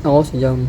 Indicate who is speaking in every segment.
Speaker 1: Ako si Jam.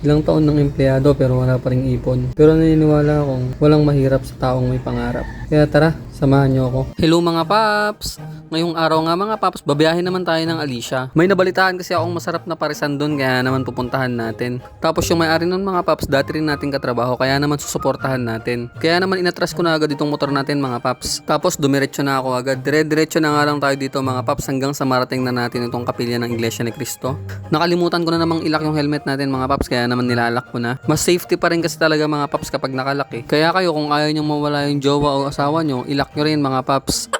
Speaker 1: Ilang taon ng empleyado pero wala pa rin ipon. Pero naniniwala akong walang mahirap sa taong may pangarap. Kaya tara, samahan niyo ako. Hello mga paps! Ngayong araw nga mga paps, babiyahin naman tayo ng Alicia. May nabalitaan kasi akong masarap na parisan doon kaya naman pupuntahan natin. Tapos yung may-ari nun mga paps, dati rin nating katrabaho kaya naman susuportahan natin. Kaya naman inatras ko na agad itong motor natin mga paps. Tapos dumiretso na ako agad. Dire-diretso na nga lang tayo dito mga paps hanggang sa marating na natin itong kapilya ng Iglesia ni Cristo. Nakalimutan ko na namang ilak yung helmet natin mga paps kaya naman nilalak ko na. Mas safety pa rin kasi talaga mga paps kapag nakalak eh. Kaya kayo kung ayaw nyo mawala yung jowa o asawa nyo, ilak nyo rin mga paps.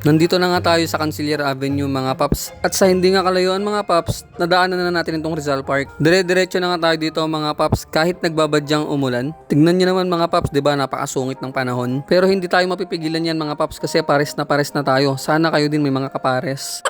Speaker 1: Nandito na nga tayo sa Canciller Avenue mga paps. At sa hindi nga kalayuan mga paps, nadaanan na natin itong Rizal Park. Dire-diretso na nga tayo dito mga paps kahit nagbabadyang umulan. Tignan nyo naman mga paps, 'di ba napakasungit ng panahon. Pero hindi tayo mapipigilan yan mga paps kasi pares na pares na tayo. Sana kayo din may mga kapares.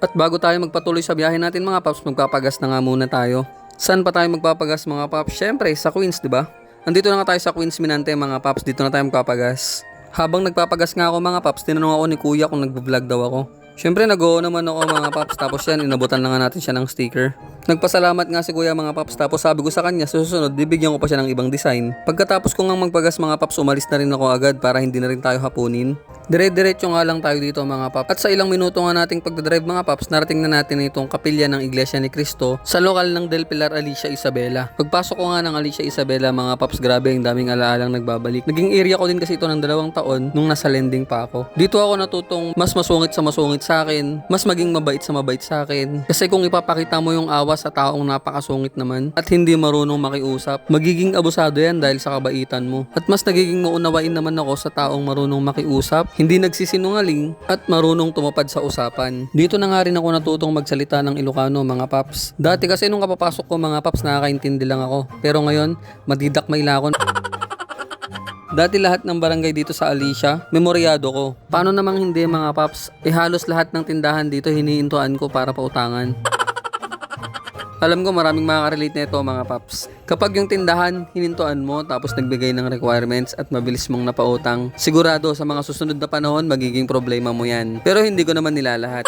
Speaker 1: At bago tayo magpatuloy sa biyahe natin mga paps, magpapagas na nga muna tayo. Saan pa tayo magpapagas mga paps? Syempre, sa Queens, 'di ba? Andito na nga tayo sa Queens Minante mga paps, dito na tayo magpapagas. Habang nagpapagas nga ako mga paps, tinanong ako ni kuya kung nagbablog daw ako. Siyempre nag-oo naman ako mga paps tapos yan inabutan na nga natin siya ng sticker. Nagpasalamat nga si kuya mga paps tapos sabi ko sa kanya sa susunod bibigyan ko pa siya ng ibang design. Pagkatapos ko nga magpagas mga paps umalis na rin ako agad para hindi na rin tayo hapunin. Dire-diretso nga lang tayo dito mga paps. At sa ilang minuto nga nating pagdadrive mga paps, narating na natin itong kapilya ng Iglesia ni Cristo sa lokal ng Del Pilar Alicia Isabela. Pagpasok ko nga ng Alicia Isabela mga paps, grabe ang daming alaalang nagbabalik. Naging area ko din kasi ito ng dalawang taon nung nasa lending pa ako. Dito ako natutong mas masungit sa masungit sa akin, mas maging mabait sa mabait sa akin. Kasi kung ipapakita mo yung awa sa taong napakasungit naman at hindi marunong makiusap, magiging abusado yan dahil sa kabaitan mo. At mas nagiging maunawain naman ako sa taong marunong makiusap, hindi nagsisinungaling at marunong tumupad sa usapan. Dito na nga rin ako natutong magsalita ng Ilocano mga paps. Dati kasi nung kapapasok ko mga paps nakakaintindi lang ako. Pero ngayon, madidakmay lang ako. Dati lahat ng barangay dito sa Alicia, memoryado ko. Paano namang hindi mga paps? Eh halos lahat ng tindahan dito hinihintuan ko para pautangan. Alam ko maraming makaka-relate na ito mga paps. Kapag yung tindahan, hinintuan mo tapos nagbigay ng requirements at mabilis mong napautang, sigurado sa mga susunod na panahon magiging problema mo yan. Pero hindi ko naman nilalahat.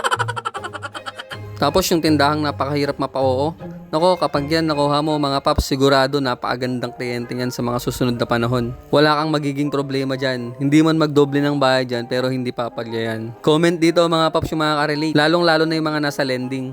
Speaker 1: Tapos yung tindahang napakahirap mapao, Nako, kapag yan nakuha mo mga paps, sigurado napakagandang kliyente yan sa mga susunod na panahon. Wala kang magiging problema dyan. Hindi man magdoble ng bayad dyan, pero hindi papalya yan. Comment dito mga paps yung mga karelate. Lalong lalo na yung mga nasa lending.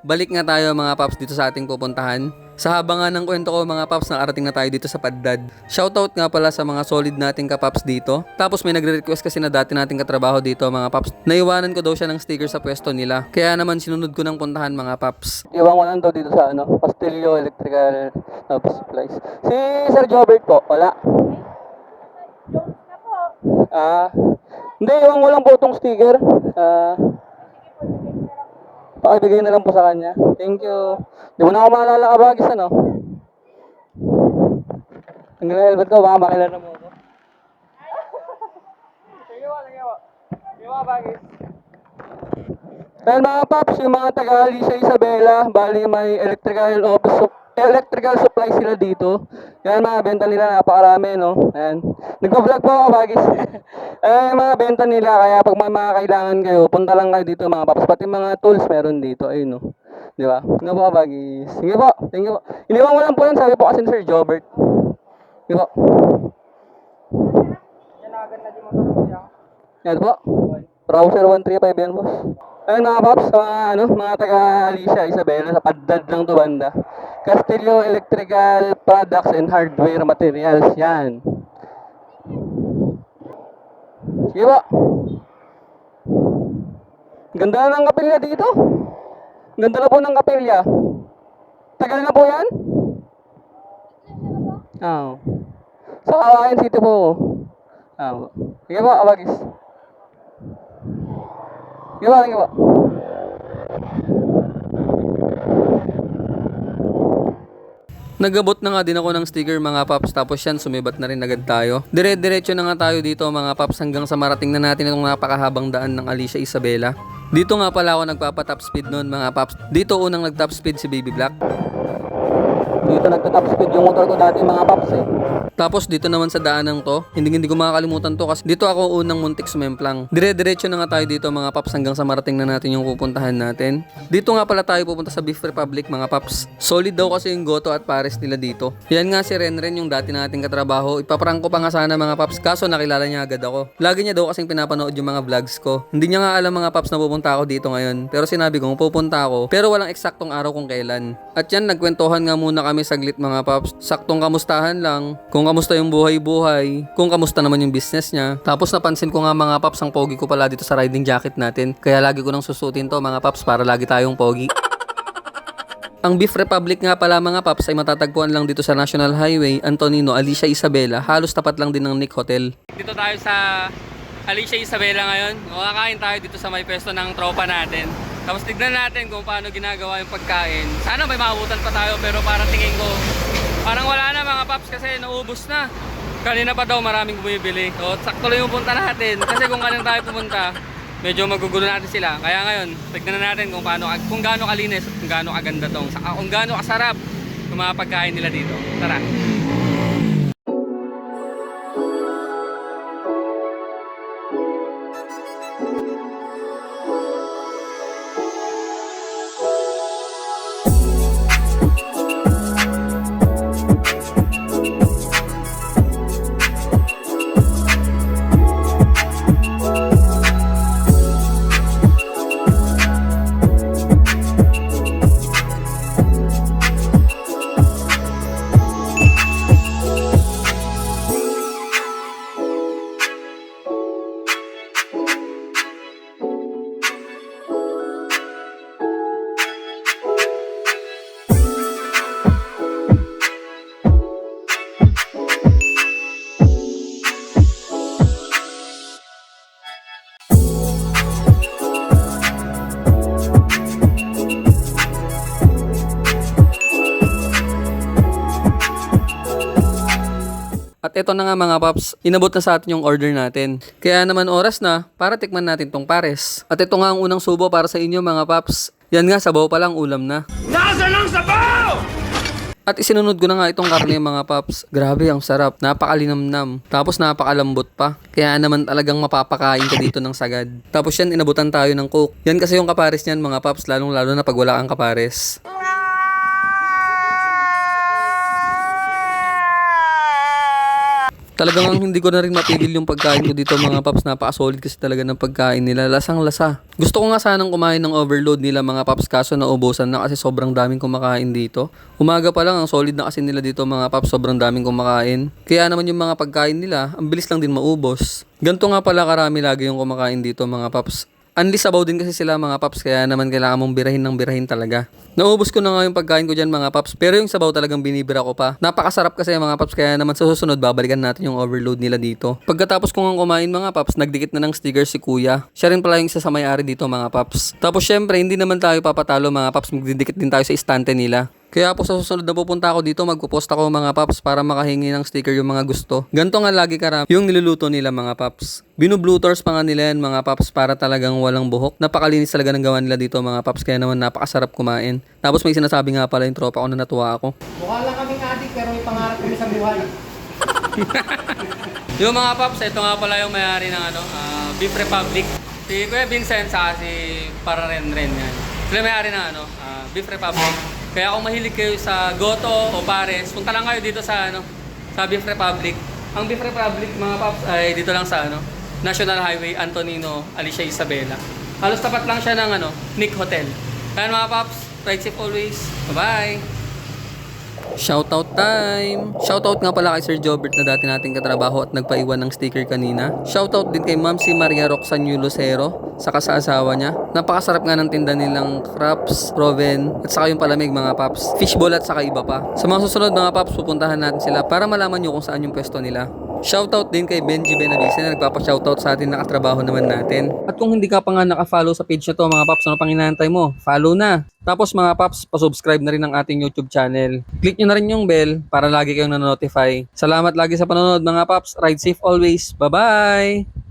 Speaker 1: Balik nga tayo mga paps dito sa ating pupuntahan. Sa haba nga ng kwento ko mga paps, nakarating na tayo dito sa Paddad. Shoutout nga pala sa mga solid nating kapaps dito. Tapos may nagre-request kasi na dati nating katrabaho dito mga paps. Naiwanan ko daw siya ng sticker sa pwesto nila. Kaya naman sinunod ko ng puntahan mga paps. Iwan ko lang daw dito sa ano, Pastillo Electrical Supplies. Si Sir Jobert po, wala. Ah, hindi, iwan ko lang po itong sticker. Ah, Pakibigay na lang po sa kanya. Thank you. Di mo na ako maalala ka bagis, ano? Ang ganda helmet ko, baka makilala mo ako. Sige mo, sige mo. Sige mo, bagis. Well, mga paps, yung mga taga Alicia Isabela, bali may electrical office electrical supply sila dito. Yan, mga benta nila, napakarami, no? Ayan. Nagpa-vlog po ako, bagis. eh, mga benta nila, kaya pag may mga kailangan kayo, punta lang kayo dito, mga paps. Pati mga tools meron dito, ayun, no? Di ba? Nga po, bagis. Sige po, thank you po. Iniwan ko lang po yan, sabi po kasi ni Sir Jobert. Sige po. Yan po. Browser 135 yan, boss. Ayun mga paps, sa mga, ano, mga taga Alicia, Isabela, sa paddad lang to banda. Castillo Electrical Products and Hardware Materials, yan. Sige po. Ganda na ng kapilya dito. Ganda na po ng kapilya. Tagal na po yan? Oo. Sa Kawayan City po. Oo. Sige po, abagis. Sige po, sige po. Nagabot na nga din ako ng sticker mga paps tapos yan sumibat na rin agad tayo. Dire-diretso na nga tayo dito mga paps hanggang sa marating na natin itong napakahabang daan ng Alicia Isabela. Dito nga pala ako nagpapa-top speed noon mga paps. Dito unang nag-top speed si Baby Black. Dito nagtatap speed yung motor ko dati mga paps eh. Tapos dito naman sa daanan to, hindi hindi ko makakalimutan to kasi dito ako unang muntik sumemplang. Dire-diretso na nga tayo dito mga paps hanggang sa marating na natin yung pupuntahan natin. Dito nga pala tayo pupunta sa Beef Republic mga paps. Solid daw kasi yung Goto at Pares nila dito. Yan nga si Renren yung dati nating katrabaho. Ipaprank ko pa nga sana mga paps kaso nakilala niya agad ako. Lagi niya daw kasing pinapanood yung mga vlogs ko. Hindi niya nga alam mga paps na pupunta ako dito ngayon. Pero sinabi ko pupunta ako pero walang eksaktong araw kung kailan. At yan nagkwentuhan nga muna kami saglit mga paps. Saktong kamustahan lang. Kung kamusta yung buhay-buhay. Kung kamusta naman yung business niya. Tapos napansin ko nga mga paps ang pogi ko pala dito sa riding jacket natin. Kaya lagi ko nang susutin to mga paps para lagi tayong pogi. Ang Beef Republic nga pala mga paps ay matatagpuan lang dito sa National Highway, Antonino, Alicia Isabela. Halos tapat lang din ng Nick Hotel. Dito tayo sa Alicia Isabela ngayon. Makakain tayo dito sa may pwesto ng tropa natin. Tapos tignan natin kung paano ginagawa yung pagkain. Sana may maabutan pa tayo pero parang tingin ko parang wala na mga paps kasi naubos na. Kanina pa daw maraming bumibili. So sakto lang yung punta natin kasi kung kanina tayo pumunta medyo magugulo natin sila. Kaya ngayon, tignan na natin kung paano kung gaano kalinis kung gaano kaganda tong kung gaano kasarap yung mga pagkain nila dito. Tara. At ito na nga mga paps, inabot na sa atin yung order natin. Kaya naman oras na para tikman natin tong pares. At ito nga ang unang subo para sa inyo mga paps. Yan nga, sabaw pa lang ulam na.
Speaker 2: Nasaan ang sabaw?
Speaker 1: At isinunod ko na nga itong karne mga paps. Grabe, ang sarap. Napakalinamnam. Tapos napakalambot pa. Kaya naman talagang mapapakain ka dito ng sagad. Tapos yan, inabutan tayo ng coke. Yan kasi yung kapares niyan mga paps, lalong lalo na pag wala kang kapares. Talagang ang hindi ko na rin mapigil yung pagkain ko dito mga paps. Napaka-solid kasi talaga ng pagkain nila. Lasang lasa. Gusto ko nga sanang kumain ng overload nila mga paps kaso naubusan na kasi sobrang daming kumakain dito. Umaga pa lang ang solid na kasi nila dito mga paps. Sobrang daming kumakain. Kaya naman yung mga pagkain nila, ang bilis lang din maubos. Ganto nga pala karami lagi yung kumakain dito mga paps. Unli sabaw din kasi sila mga paps kaya naman kailangan mong birahin ng birahin talaga. Naubos ko na nga yung pagkain ko dyan mga paps pero yung sabaw talagang binibira ko pa. Napakasarap kasi mga paps kaya naman sa susunod babalikan natin yung overload nila dito. Pagkatapos ko nga kumain mga paps nagdikit na ng sticker si kuya. Siya rin pala yung isa sa may-ari dito mga paps. Tapos syempre hindi naman tayo papatalo mga paps magdidikit din tayo sa istante nila. Kaya po sa susunod na pupunta ako dito, magpo-post ako mga paps para makahingi ng sticker yung mga gusto. Ganto nga lagi karami yung niluluto nila mga paps. Binu-blooters pa nga nila yan mga paps para talagang walang buhok. Napakalinis talaga ng gawa nila dito mga paps kaya naman napakasarap kumain. Tapos may sinasabi nga pala yung tropa ko na natuwa ako.
Speaker 3: Mukha lang kaming adik pero may pangarap kami sa buhay.
Speaker 1: Yung mga paps, ito nga pala yung may-ari ng ano, ah, Beef Republic. Si Kuya Vincent sa si Pararenren yan. Sila may-ari ng ano, ah, Beef Republic. Kaya kung mahilig kayo sa Goto o Pares, punta lang kayo dito sa ano, sa Beef Republic. Ang Beef Republic mga paps ay dito lang sa ano, National Highway Antonino, Alicia Isabela. Halos tapat lang siya ng ano, Nick Hotel. Kaya mga paps, ride safe always. Bye-bye! Shoutout time! Shoutout nga pala kay Sir Jobert na dati nating katrabaho at nagpaiwan ng sticker kanina. Shoutout din kay Ma'am si Maria Roxanne Lucero saka sa asawa niya. Napakasarap nga ng tinda nilang crabs, proven, at saka yung palamig mga paps. Fishball at saka iba pa. Sa mga susunod mga paps, pupuntahan natin sila para malaman nyo kung saan yung pwesto nila. Shoutout din kay Benji Benavice na nagpapa-shoutout sa atin na katrabaho naman natin. At kung hindi ka pa nga naka-follow sa page na to mga paps, ano pang inaantay mo? Follow na! Tapos mga paps, pa-subscribe na rin ang ating YouTube channel. Click nyo na rin yung bell para lagi kayong na-notify. Salamat lagi sa panonood mga paps. Ride safe always. Bye-bye!